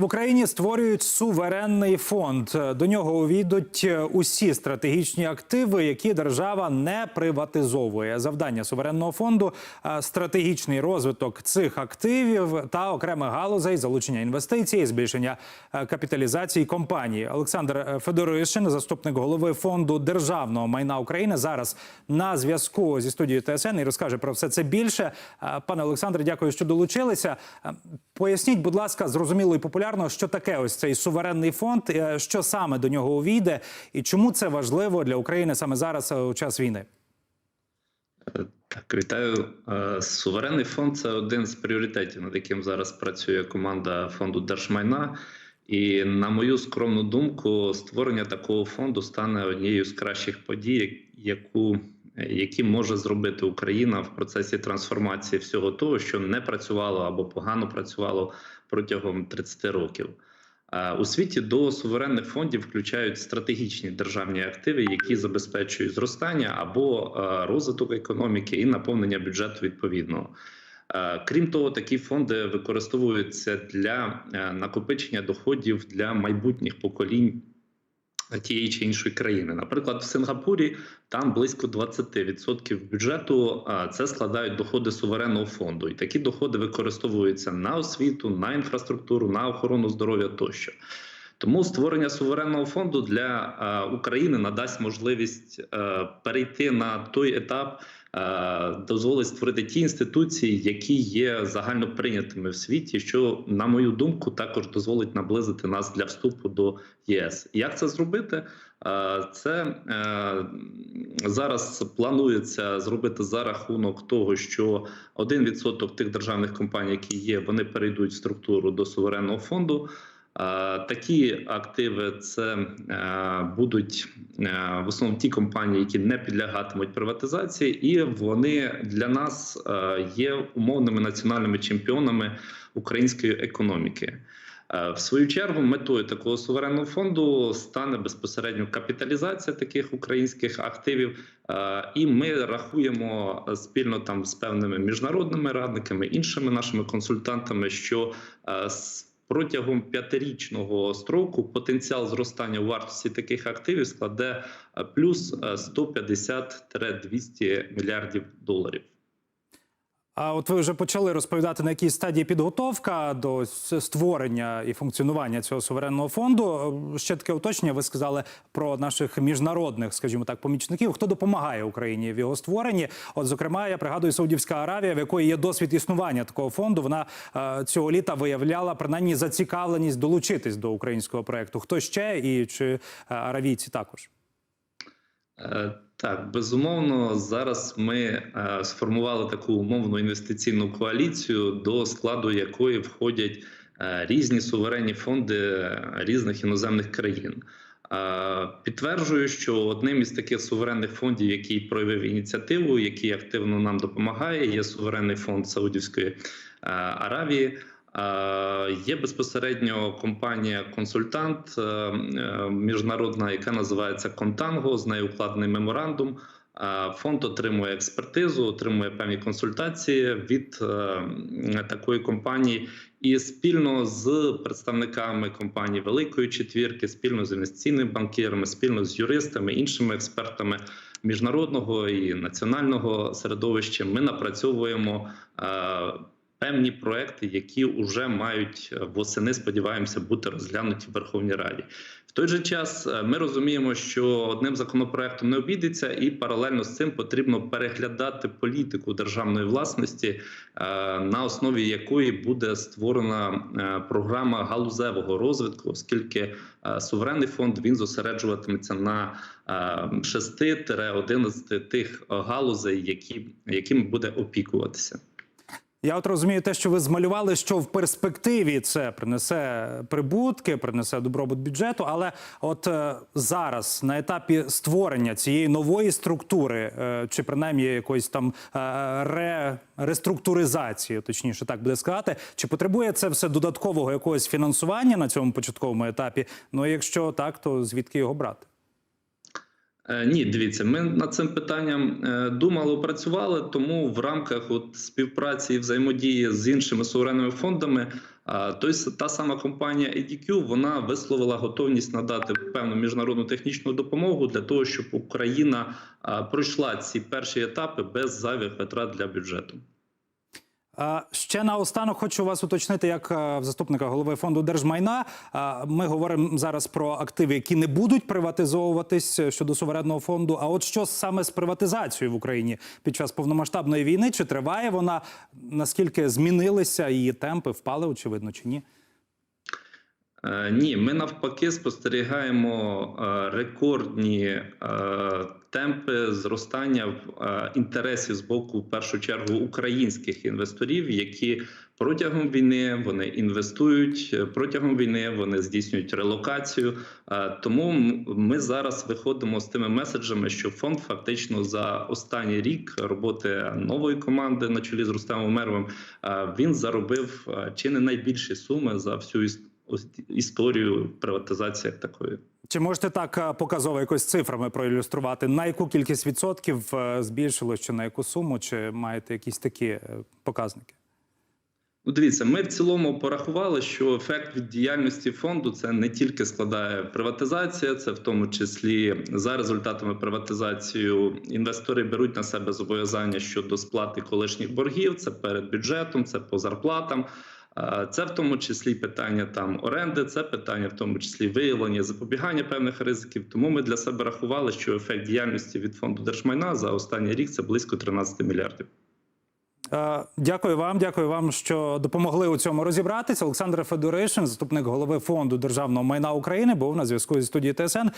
В Україні створюють суверенний фонд. До нього увійдуть усі стратегічні активи, які держава не приватизовує. Завдання суверенного фонду стратегічний розвиток цих активів та окремих галузей, залучення інвестицій, збільшення е, капіталізації компанії. Олександр е, Федоришин, заступник голови фонду державного майна України, зараз на зв'язку зі студією ТСН і розкаже про все це більше. Е, Пане Олександре, дякую, що долучилися. Поясніть, будь ласка, зрозуміло і популярно, що таке ось цей суверенний фонд, е, що саме до нього увійде, і чому це важливо для України саме зараз е, у час війни. Так, вітаю. Е, Суверенний фонд це один з пріоритетів, над яким зараз працює команда фонду держмайна. І на мою скромну думку, створення такого фонду стане однією з кращих подій, яку які може зробити Україна в процесі трансформації всього того, що не працювало або погано працювало протягом 30 років. У світі до суверенних фондів включають стратегічні державні активи, які забезпечують зростання або розвиток економіки і наповнення бюджету відповідного. Е, Крім того, такі фонди використовуються для накопичення доходів для майбутніх поколінь тієї чи іншої країни. Наприклад, в Сингапурі там близько 20% бюджету це складають доходи суверенного фонду, і такі доходи використовуються на освіту, на інфраструктуру, на охорону здоров'я тощо. Тому створення суверенного фонду для України надасть можливість е, перейти на той етап, дозволить створити ті інституції, які є загально прийнятими в світі, що, на мою думку, також дозволить наблизити нас для вступу до ЄС. Як це зробити? Е, Це е, зараз планується зробити за рахунок того, що 1% тих державних компаній, які є, вони перейдуть в структуру до суверенного фонду. Такі активи це е, будуть е, в основному ті компанії, які не підлягатимуть приватизації, і вони для нас е, є умовними національними чемпіонами української економіки. В свою чергу метою такого суверенного фонду стане безпосередньо капіталізація таких українських активів, і ми рахуємо спільно там з певними міжнародними радниками, іншими нашими консультантами, що Протягом п'ятирічного строку потенціал зростання вартості таких активів складе е, плюс е, 150-200 мільярдів доларів. А от ви вже почали розповідати на якій стадії підготовка до створення і функціонування цього суверенного фонду. Е, Ще таке уточнення. Ви сказали про наших міжнародних, скажімо так, помічників. Хто допомагає Україні в його створенні? От, зокрема, я пригадую Саудівська Аравія, в якої є досвід існування такого фонду. Вона е, цього літа виявляла принаймні зацікавленість долучитись до українського проекту. Хто ще і чи е, аравійці також? Е, Так, безумовно, зараз ми е, сформували таку умовну інвестиційну коаліцію, до складу якої входять е, різні суверенні фонди різних іноземних країн. Підтверджую, що одним із таких суверенних фондів, який проявив ініціативу, який активно нам допомагає, є суверенний фонд Саудівської Аравії. Є безпосередньо компанія-консультант е, е, міжнародна, яка називається Контанго. З нею укладений меморандум. Фонд отримує експертизу, отримує певні консультації від е, такої компанії, і спільно з представниками компанії Великої Четвірки, спільно з інвестиційними банкірами, спільно з юристами, іншими експертами міжнародного і національного середовища, ми напрацьовуємо. Певні проекти, які вже мають е, восени, сподіваємося, бути розглянуті в Верховній Раді. В той же час е, ми розуміємо, що одним законопроектом не обійдеться, і паралельно з цим потрібно переглядати політику державної власності, е, на основі якої буде створена програма галузевого розвитку, оскільки суверенний фонд він зосереджуватиметься на 6-11 тих галузей, які якими буде опікуватися. Я от розумію те, що ви змалювали, що в перспективі це принесе прибутки, принесе добробут бюджету. Але от е, зараз на етапі створення цієї нової структури, е, чи принаймні якоїсь там е, ре, реструктуризації, точніше так буде сказати, чи потребує це все додаткового якогось фінансування на цьому початковому етапі? Ну якщо так, то звідки його брати? Е, Ні, дивіться, ми над цим питанням е, думали, працювали. Тому в рамках от співпраці і взаємодії з іншими суверенними фондами Той та сама компанія ADQ, вона висловила готовність надати певну міжнародну технічну допомогу для того, щоб Україна пройшла ці перші етапи без зайвих витрат для бюджету. Ще наостанок хочу вас уточнити, як е, заступника голови фонду держмайна. Ми говоримо зараз про активи, які не будуть приватизовуватись е, щодо суверенного фонду. А от що саме з приватизацією в Україні під час повномасштабної війни? Чи триває вона? Наскільки змінилися її темпи? Впали, очевидно, чи ні? Е, Ні, ми навпаки спостерігаємо е, рекордні е, темпи зростання в, інтересів з боку, в першу чергу, українських інвесторів, які протягом війни вони інвестують, протягом війни вони здійснюють релокацію. Тому ми зараз виходимо з тими меседжами, що фонд фактично за останній рік роботи нової команди на чолі з Рустемом Умеровим е, він заробив чи не найбільші суми за всю іс- ось історію приватизації як такої. Чи можете так е, показово якось цифрами проілюструвати, на яку кількість відсотків е, збільшилось, чи на яку суму, чи маєте якісь такі е, показники? Ну, дивіться, ми в цілому порахували, що ефект від діяльності фонду це не тільки складає приватизація, це в тому числі за результатами приватизації інвестори беруть на себе зобов'язання щодо сплати колишніх боргів. Це перед бюджетом, це по зарплатам. Це в тому числі питання там оренди, це питання в тому числі виявлення, запобігання певних ризиків. Тому ми для себе рахували, що ефект діяльності від фонду держмайна за останній рік це близько 13 мільярдів. Дякую вам, дякую вам, що допомогли у цьому розібратися. Олександр Федоришин, заступник голови фонду державного майна України, був на зв'язку зі студією ТСН.